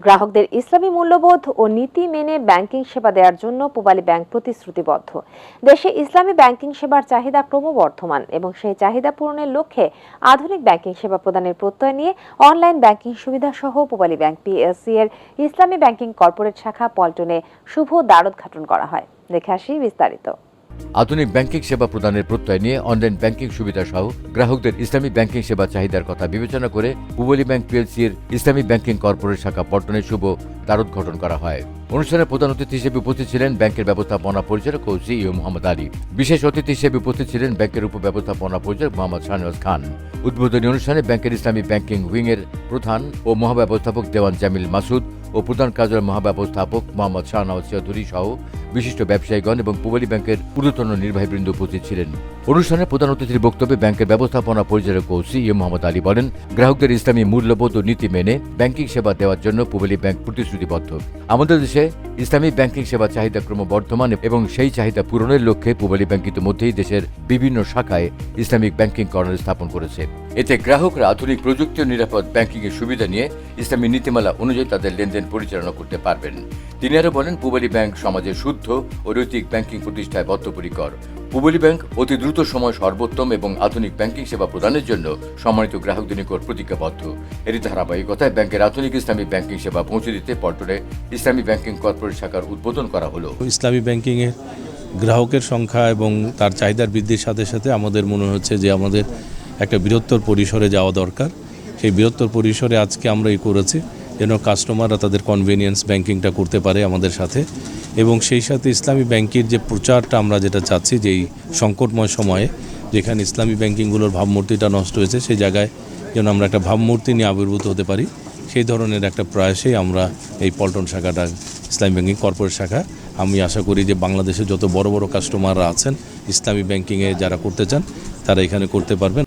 গ্রাহকদের ইসলামী মূল্যবোধ ও নীতি মেনে ব্যাংকিং সেবা দেওয়ার জন্য পূবালী ব্যাংক প্রতিশ্রুতিবদ্ধ। দেশে ইসলামী ব্যাংকিং সেবার চাহিদা ক্রমবর্ধমান এবং সেই চাহিদা পূরণের লক্ষ্যে আধুনিক ব্যাংকিং সেবা প্রদানের প্রত্যয় নিয়ে অনলাইন ব্যাংকিং সুবিধা সহ পূবালী ব্যাংক পিএসসি এর ইসলামী ব্যাংকিং কর্পোরেট শাখা পল্টনে শুভ দ্বারোদ্ঘাটন করা হয়। দেখে আসি বিস্তারিত। আধুনিক ব্যাংকিং সেবা প্রদানের প্রত্যয় নিয়ে অনলাইন ব্যাংকিং সুবিধা সহ গ্রাহকদের ইসলামী ব্যাংকিং সেবা চাহিদার কথা বিবেচনা করে পুবলি ব্যাংক পিএলসির ইসলামী ব্যাংকিং কর্পোরেট শাখা পল্টনের শুভ দ্বারোদ্ঘাটন করা হয়। অনুষ্ঠানে প্রধান অতিথি হিসেবে উপস্থিত ছিলেন ব্যাংকের ব্যবস্থাপনা পরিচালক ও সিইও মোহাম্মদ আলী। বিশেষ অতিথি হিসেবে উপস্থিত ছিলেন ব্যাংকের উপব্যবস্থাপনা পরিচালক মোহাম্মদ শাহনওয়াজ খান। উদ্বোধনী অনুষ্ঠানে ব্যাংকের ইসলামী ব্যাংকিং উইং এর প্রধান ও মহাব্যবস্থাপক দেওয়ান জামিল মাসুদ ও প্রধান কার্যালয় মহাব্যবস্থাপক মোহাম্মদ শাহনওয়াজ চৌধুরী সহ বিশিষ্ট ব্যবসায়ীগণ এবং পুবালী ব্যাংকের ঊর্ধ্বতন নির্বাহীবৃন্দ উপস্থিত ছিলেন। অনুষ্ঠানে প্রধান অতিথির বক্তব্যে ব্যাংকের ব্যবস্থাপনা পরিচালক ও সিইও মোহাম্মদ আলী বলেন, গ্রাহকদের ইসলামী মূল্যবোধ ও নীতি মেনে ব্যাংকিং সেবা দেওয়ার জন্য পুবালী ব্যাংক প্রতিশ্রুতিবদ্ধ। আমাদের দেশে ইসলামী ব্যাংকিং সেবা চাহিদা ক্রমবর্ধমান এবং সেই চাহিদা পূরণের লক্ষ্যে পুবালী ব্যাংক ইতিমধ্যেই দেশের বিভিন্ন শাখায় ইসলামিক ব্যাংকিং কর্নার স্থাপন করেছে। এতে গ্রাহকরা আধুনিক প্রযুক্তি ও নিরাপদ ব্যাংকিং এর সুবিধা নিয়ে ইসলামী নীতিমালা অনুযায়ী তাদের লেনদেন পরিচালনা করতে পারবেন। তিনি আরও বলেন, পুবালী ব্যাংক সমাজের শুদ্ধ ও নৈতিক ব্যাংকিং প্রতিষ্ঠায় বদ্ধপরিকর। পুবলি ব্যাংক অতি দ্রুত সময় সর্বোত্তম এবং আধুনিক ব্যাংকিং সেবা প্রদানের জন্য সম্মানিত গ্রাহকদের নিকট প্রতিজ্ঞাবদ্ধ। এরই ধারাবাহিকতায় ব্যাংকের আধুনিক ইসলামী ব্যাংকিং সেবা পৌঁছে দিতে পল্টনে ইসলামী ব্যাংকিং কর্পোরেট শাখার উদ্বোধন করা হলো। ইসলামী ব্যাংকিংয়ের গ্রাহকের সংখ্যা এবং তার চাহিদার বৃদ্ধির সাথে সাথে আমাদের মনে হচ্ছে যে আমাদের একটা বৃহত্তর পরিসরে যাওয়া দরকার। সেই বৃহত্তর পরিসরে আজকে আমরা এই করেছি যেন কাস্টমাররা তাদের কনভেনিয়েন্স ব্যাংকিংটা করতে পারে আমাদের সাথে এবং সেই সাথে ইসলামী ব্যাংকের যে প্রচারটা আমরা যেটা চাচ্ছি যে এই সংকটময় সময়ে যেখানে ইসলামী ব্যাংকিংগুলোর ভাবমূর্তিটা নষ্ট হয়েছে, সেই জায়গায় যেন আমরা একটা ভাবমূর্তি নিয়ে আবির্ভূত হতে পারি। সেই ধরনের একটা প্রয়াসেই আমরা এই পল্টন শাখাটা, ইসলামী ব্যাংকিং কর্পোরেট শাখা, আমি আশা করি যে বাংলাদেশে যত বড় বড় কাস্টমাররা আছেন, ইসলামী ব্যাংকিংয়ে যারা করতে চান, তারা এখানে করতে পারবেন।